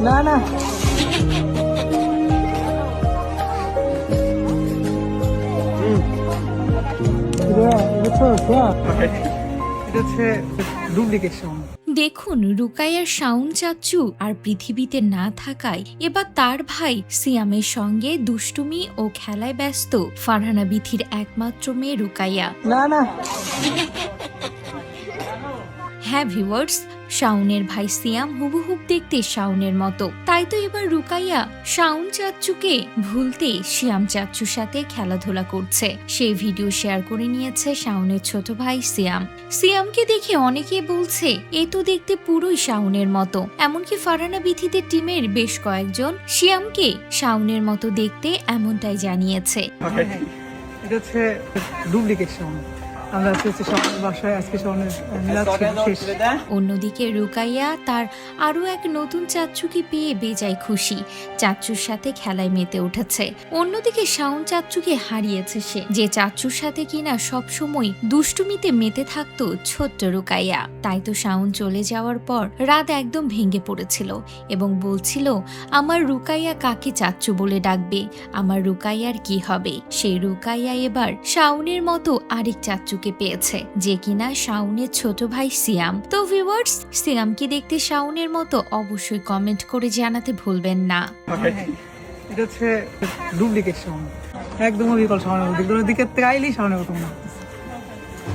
না না। দেখুন রুকাইয়ার শাউন চাচ্চু আর পৃথিবীতে না থাকায় এবার তার ভাই সিয়ামের সঙ্গে দুষ্টুমি ও খেলায় ব্যস্ত ফারহানা বিথির একমাত্র মেয়ে রুকাইয়া। না না। হ্যাঁ ভিউয়ার্স শাউনের ভাই সিয়াম হুবহুব দেখতে শাউনের মতো। তাই তো এবার রুকাইয়া শাউন চাচ্চুকে ভুলতে শিয়াম চাচ্চুর সাথে খেলাধুলা করছে। সেই ভিডিও শেয়ার করে নিয়েছে শাউনের ছোট ভাই সিয়াম। সিয়ামকে দেখে অনেকে বলছে, এ তো দেখতে পুরোই শাউনের মতো। এমনকি ফারানা বিথিদের টিমের বেশ কয়েকজন শিয়ামকে শাউনের মতো দেখতে এমনটাই জানিয়েছে। এটা হচ্ছে ডুপ্লিকেট আমরা বাসায় আজকে শাওনের মিলাদ শেষ। অন্যদিকে রুকাইয়া তার আরও এক নতুন চাচ্চুকে পেয়ে বেজায় খুশি। চাচ্চুর সাথে খেলায় মেতে উঠেছে। অন্যদিকে শাওন চাচ্চুকে হারিয়েছে সে। যে চাচ্চুর সাথে কিনা সবসময় দুষ্টুমিতে মেতে থাকতো ছোট্ট রুকাইয়া। তাই তো শাওন চলে যাওয়ার পর রাত একদম ভেঙে পড়েছিল এবং বলছিল আমার রুকাইয়া কাকে চাচ্চু বলে ডাকবে? আমার রুকাইয়ার কি হবে? সেই রুকাইয়া এবার শাওনের মতো আরেক চাচ্চুকে পেয়েছে। যে কিনা শাওনের ছোট ভাই সিয়াম। তো ভিউয়ার্স সিয়াম কি দেখতে শাওনের মতো অবশ্যই কমেন্ট করে জানাতে ভুলবেন না। এটা হচ্ছে ডুপ্লিকেট সাউন্ড একদম বিকল দিকের থেকে আইলেই সাউন্ডের মতো হয়